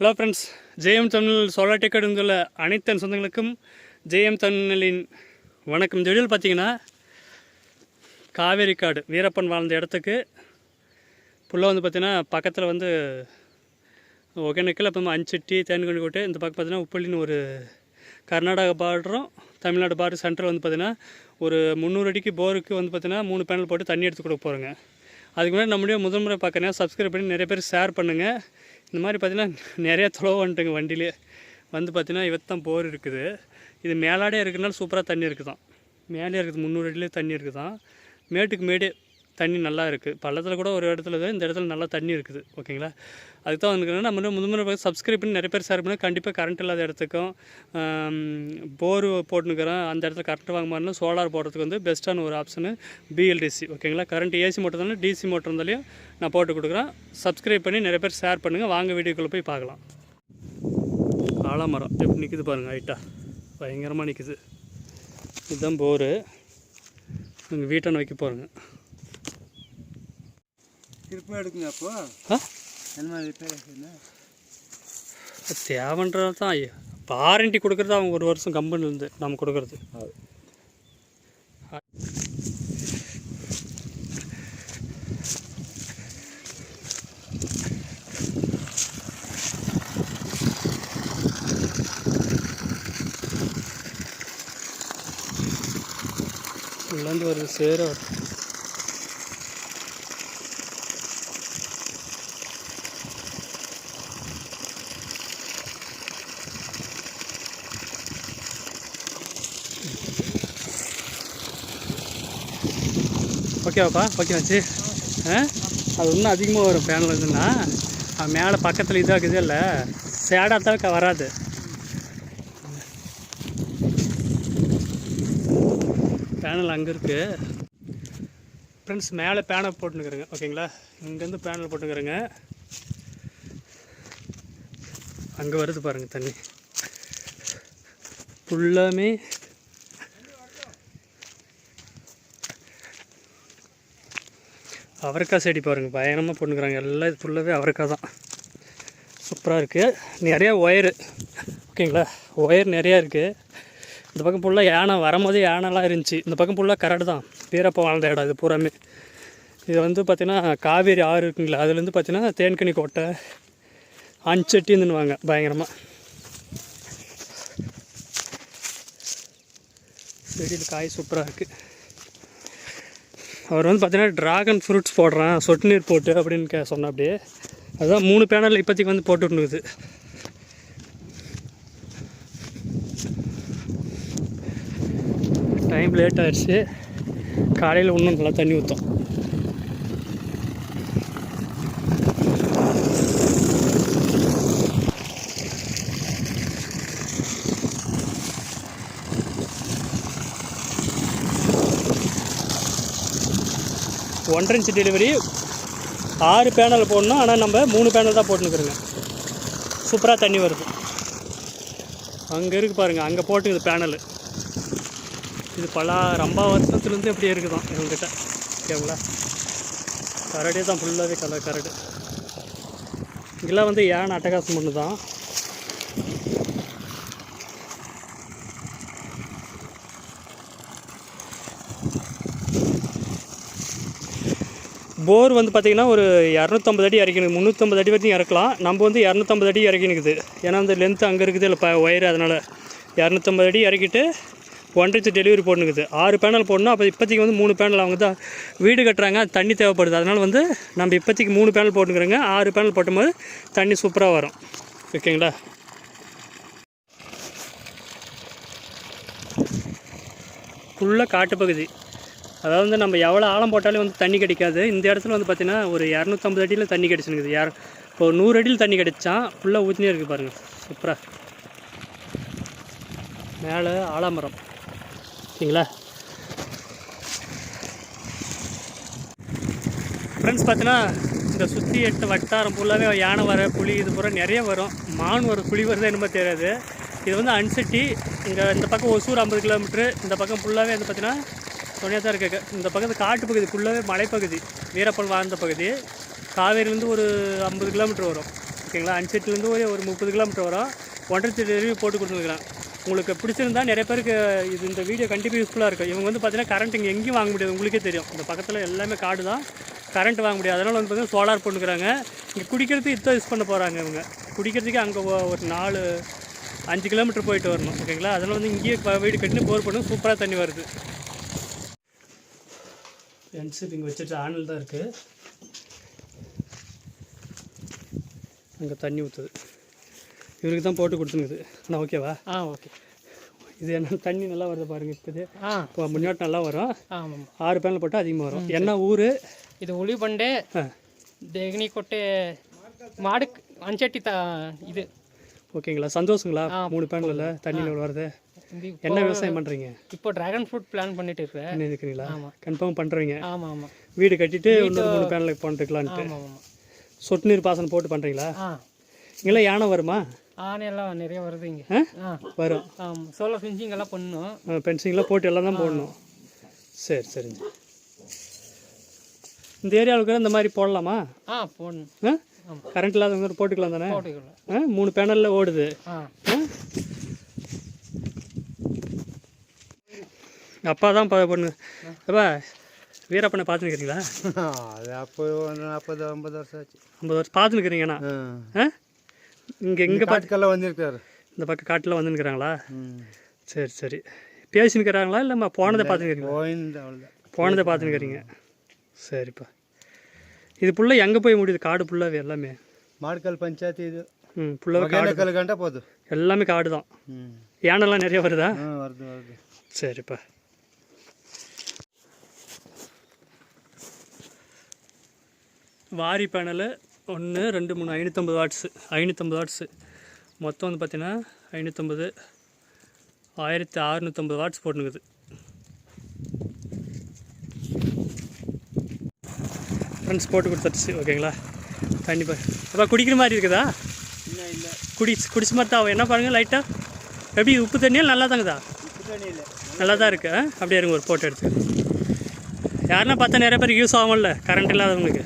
Hello friends ஜெயம் தமிழ் சோலா tech இருந்துள்ள அனைத்து என் சொந்தங்களுக்கும் ஜெயம் தமிழின் வணக்கம். இந்த பார்த்தீங்கன்னா காவேரி காடு வீரப்பன் வாழ்ந்த இடத்துக்கு புள்ள வந்து பார்த்திங்கன்னா பக்கத்தில் வந்து ஒகேனக்கல் அப்புறமா அஞ்சட்டி தேன்கொண்டி கோட்டை இந்த பக்கம் பார்த்தீங்கன்னா உப்பள்ளின்னு ஒரு கர்நாடகா பார்டரும் தமிழ்நாடு பார்டர் சென்டர் வந்து பார்த்திங்கன்னா ஒரு முந்நூறு அடிக்கு போருக்கு வந்து பார்த்தீங்கன்னா மூணு பேனல் போட்டு தண்ணி எடுத்து கொடுக்க போகிறோங்க அதுக்கு முன்னாடி நம்முடைய முதல் முறை பார்க்குறேன் சப்ஸ்கிரைப் பண்ணி நிறைய பேர் ஷேர் பண்ணுங்கள் இந்த மாதிரி பார்த்தீங்கன்னா நிறைய தொலைவு வந்துட்டுங்க வண்டியிலே. வந்து பார்த்தீங்கன்னா இவத்தான் போர் இருக்குது. இது மேலாடே இருக்கிறனால சூப்பராக தண்ணி இருக்குது தான் மேலே இருக்குது முந்நூறு அடியிலே தண்ணி இருக்குது தான் மேட்டுக்கு மேடே தண்ணி நல்லா இருக்குது பள்ளத்தில் கூட ஒரு இடத்துல தான் இந்த இடத்துல நல்லா தண்ணி இருக்குது. ஓகேங்களா? அதுக்கு தான் வந்து நம்ம வந்து முதல் முறை சப்ஸ்கிரைப் பண்ணி நிறைய பேர் ஷேர் பண்ணி கண்டிப்பாக கரண்ட் இல்லாத இடத்துக்கும் போர் போட்டுனுக்கிறோம் அந்த இடத்துல கரண்ட் வாங்க மாதிரி சோலார் போடுறதுக்கு வந்து பெஸ்ட்டான ஒரு ஆப்ஷனு பிஎல்டிசி ஓகேங்களா? கரண்ட் ஏசி மோட்டர் இருந்தாலும் டிசி மோட்டர் இருந்தாலையும் நான் போட்டு கொடுக்குறேன். சப்ஸ்கிரைப் பண்ணி நிறைய பேர் ஷேர் பண்ணுங்கள் வாங்க வீடியோக்குள்ளே போய் பார்க்கலாம். ஆலமரம் எப்படி நிற்குது பாருங்கள் ஹைட்டாக பயங்கரமாக நிற்குது இதுதான் போரு நாங்கள் வீட்டை வைக்க போகிறேங்க ரிப்பேர் எடுக்குங்க அப்போ? ஆ? என்ன ரிப்பேர் தேவைன்றது தான் வாரண்டி கொடுக்குறது அவங்க ஒரு வருஷம் கம்பெனிலேருந்து நம்ம கொடுக்குறது. உள்ளேருந்து வருது சேர வருது ஓகேவாப்பா ஓகே வச்சு. ஆ? அது இன்னும் அதிகமாக வரும் பேனல் இருந்துன்னா மேலே பக்கத்தில் இதாகுது இல்லை. சேடாக தான் வராது. பேனல் அங்கே இருக்குது ஃப்ரெண்ட்ஸ் மேலே பேனல் போட்டுனுக்குறேங்க. ஓகேங்களா? இங்கேருந்து பேனல் போட்டுக்கிறேங்க அங்கே வருது பாருங்கள் தண்ணி. ஃபுல்லாமே அவரைக்காய் செடி பாருங்கள் பயங்கரமாக போட்டுக்கிறாங்க எல்லாம் இது ஃபுல்லாகவே அவரைக்காய் தான். சூப்பராக இருக்குது நிறையா ஒயரு. ஓகேங்களா? ஒயர் நிறையா இருக்குது இந்த பக்கம் ஃபுல்லாக யானை வரும்போது யானைலாம் இருந்துச்சு. இந்த பக்கம் ஃபுல்லாக கரடு தான். வீரப்பா வாழ்ந்த இடம் இது பூராமே. இது வந்து பார்த்திங்கன்னா காவேரி ஆறு இருக்குங்களா? அதுலேருந்து பார்த்திங்கன்னா தேன்கனி கோட்டை அஞ்சட்டின்னுவாங்க பயங்கரமாக செடியில் காய் சூப்பராக இருக்குது அவர் வந்து பார்த்தீங்கன்னா ட்ராகன் ஃப்ரூட்ஸ் போடுறேன் சொட்டு நீர் போட்டு அப்படின்னு கே சொன்ன அப்படியே. அதுதான் மூணு பேனல் இப்போதைக்கு வந்து போட்டுருக்குது டைம் லேட் ஆயிடுச்சு. காலையில் இன்னும் நல்லா தண்ணி ஊற்றும் ஒன்றரை இன்ச்சு டெலிவரி ஆறு பேனல் போடணும். ஆனால் நம்ம மூணு பேனல் தான் போட்டுருக்குறோங்க சூப்பராக தண்ணி வருது. அங்கே இருக்குது பாருங்கள் அங்கே போட்டுக்குது பேனல் இது பல ரொம்ப வருஷத்துலேருந்து எப்படி இருக்குதான். இவங்ககிட்ட. ஓகேங்களா கரடே தான் ஃபுல்லாகவே கலர் கரடு. இங்கெல்லாம் வந்து ஏன் அட்டகாசம் ஒன்று தான் போர் வந்து பார்த்திங்கன்னா ஒரு இரநூத்தம்பது அடி இறக்கணும் முந்நூற்றம்பது அடி வரைக்கும் இறக்கலாம். நம்ம வந்து இரநூத்தம்பது அடி இறக்கினுக்குது ஏன்னா அந்த லென்த்து அங்கே இருக்குது இல்லை ப ஒயர் அதனால். இரநூத்தம்பது அடி இறக்கிட்டு ஒன்றரை டெலிவரி போடணுக்குது ஆறு பேனல் போடணும். அப்போ இப்போதைக்கு வந்து மூணு பேனல் அவங்க தான் வீடு கட்டுறாங்க. தண்ணி தேவைப்படுது. அதனால் வந்து நம்ம இப்போதைக்கு மூணு பேனல் போட்டுக்கிறோங்க ஆறு பேனல் போட்டும்போது தண்ணி சூப்பராக வரும். ஓகேங்களா? ஃபுல்லாக காட்டுப்பகுதி. அதாவது வந்து நம்ம எவ்வளோ ஆழம் போட்டாலும் வந்து தண்ணி கிடைக்காது. இந்த இடத்துல வந்து பார்த்திங்கன்னா ஒரு இரநூத்தம்பது அடியில் தண்ணி கிடச்சினுக்குது யார் இப்போ நூறு அடியில் தண்ணி கிடச்சான் ஃபுல்லாக ஊற்றினே இருக்குது பாருங்கள் சூப்பராக மேலே ஆலாமரம். சரிங்களா? ஃப்ரெண்ட்ஸ் பார்த்தீங்கன்னா இந்த சுற்றி எட்டு வட்டாரம் ஃபுல்லாகவே யானை வர புலி இது பூரா நிறைய வரும். மான் வரும் புளி வருது என்னமோ தெரியாது. இது வந்து அன்சிட்டி. இங்கே இந்த பக்கம் ஒசூர் ஐம்பது கிலோமீட்ரு இந்த பக்கம் ஃபுல்லாகவே வந்து பார்த்தீங்கன்னா துணையாக தான் இருக்கு. இந்த பக்கத்து காட்டு பகுதி ஃபுல்லாகவே மலைப்பகுதி வீரப்பன் வாழ்ந்த பகுதி. காவேரிலேருந்து ஒரு ஐம்பது கிலோமீட்டர் வரும். ஓகேங்களா அஞ்செட்டுலேருந்து ஒரு ஒரு முப்பது கிலோமீட்டர் வரும். ஒன்றரை ரிவ்யூ போட்டு கொடுத்துருக்குறேன். உங்களுக்கு பிடிச்சிருந்தா நிறைய பேருக்கு இது இந்த வீடியோ கண்டிப்பாக யூஸ்ஃபுல்லாக இருக்கும். இவங்க வந்து பார்த்தீங்கன்னா கரண்ட் இங்கே எங்கேயும் வாங்க முடியாது. உங்களுக்கே தெரியும். இந்த பக்கத்தில் எல்லாமே காடு தான். கரண்ட் வாங்க முடியாது. அதனால் வந்து பார்த்தீங்கன்னா சோலார் போட்டுக்கிறாங்க. இங்கே குடிக்கிறதுக்கு இதான் யூஸ் பண்ண போகிறாங்க இவங்க. குடிக்கிறதுக்கு அங்கே ஒரு நாலு அஞ்சு கிலோமீட்டர் போயிட்டு வரணும். ஓகேங்களா அதனால் வந்து இங்கேயே வீடு கட்டினு போர் பண்ணி. சூப்பராக தண்ணி வருது. என்சிப் இங்கே வச்சுட்டு ஆனில் தான் இருக்குது அங்கே தண்ணி ஊற்றுது இவருக்கு தான் போட்டு கொடுத்துனுக்குது ஆனால் ஓகேவா ஆ ஓகே இது என்ன தண்ணி நல்லா வருது பாருங்க இப்போதே ஆ இப்போ முன்னாடி நல்லா வரும் ஆமாம் ஆறு பேனல் போட்டால் அதிகமாக வரும் என்ன ஊர் ಇದು ಉಳಿ ಬಂಡೆ ದೇಗಣಿ ಕೊಟ್ಟೆ ಮಾಡಕ್ ಅಂಚಟ್ಟಿ ತ ಇದು ஓகேங்களா சந்தோஷங்களா மூணு பேனலில் தண்ணியில் வருது இது என்ன விவசாயம் பண்ணுறீங்க இப்போ ட்ராகன் ஃப்ரூட் பிளான் பண்ணிட்டு இருக்கேன் என்ன இருக்கிறீங்களா கன்ஃபார்ம் பண்ணுறீங்க ஆமாம் ஆமாம் வீடு கட்டிட்டு இன்னொரு மூணு பேனலுக்கு பண்ணிருக்கலான்ட்டு. சொட்டு நீர் பாசனம் போட்டு பண்ணுறீங்களா இங்கே யானை வருமா? ஆனையெல்லாம் நிறைய வருது இங்கே. ஆ? வரும். ஆமாம் சோலார் ஃபின்சிங் எல்லாம் பண்ணணும். பென்சிங்லாம் போட்டு எல்லாம் தான் போடணும். சரி சரிங்க. இந்த ஏரியாவுக்கு இந்த மாதிரி போடலாமா? ஆ போடணும். ஆ? கரண்ட் இல்லாதவங்க போட்டுக்கலாம் தானே? போட்டுக்கலாம். ஆ? மூணு பேனலில் ஓடுது ஆ ஆ? அப்பா தான் பா பொண்ணு. அப்பா வீரப்பனை பார்த்துருக்கிறீங்களா அது அப்போ ஒரு நாற்பது ஐம்பது வருஷம் ஆச்சு. ஐம்பது வருஷம் பார்த்துருக்கிறீங்கண்ணா இங்கே இங்கே பார்த்து காட்டுக்கெல்லாம் வந்திருக்காரு. இந்த பக்கம் காட்டில் வந்துருக்கிறாங்களா? சரி சரி. பேசினுக்கிறாங்களா இல்லை போனதை அவ்வளோதான் போனதை பார்த்துருக்கிறீங்க சரிப்பா. இது ஃபுல்லாக எங்கே போய் முடியுது? காடு ஃபுல்லாகவே எல்லாமே. மாடுக்கல் பஞ்சாயத்து இது. ம் ஃபுல்லாகவே காடு. கண்டா போதும். எல்லாமே காடு தான் யானைலாம் நிறைய வருதா? வருது வருது. சரிப்பா. வாரி பேனலு ஒன்று ரெண்டு மூணு ஐநூற்றம்பது வாட்ஸு ஐநூற்றம்பது வாட்ஸு மொத்தம் வந்து பார்த்தீங்கன்னா ஐநூற்றம்பது ஆயிரத்தி அறுநூற்றம்பது வாட்ஸ் போட்டுனுக்குது. ஃப்ரெண்ட்ஸ் போட்டு கொடுத்துருச்சு ஓகேங்களா? தண்ணி பா அப்பா குடிக்கிற மாதிரி இருக்குதா? இன்னும் இல்லை. குடிச்சு குடிச்ச மாதிரி தான் என்ன பாருங்க லைட்டாக எப்படி உப்பு தண்ணியா நல்லா தாங்குதா? உப்பு தண்ணி இல்லை நல்லா தான் இருக்கு ஆ? அப்படியே இருங்க ஒரு ஃபோட்டோ எடுத்து யாருன்னா பார்த்தா நிறைய பேருக்கு யூஸ் ஆகும்ல கரண்ட் இல்லாதவங்களுக்கு.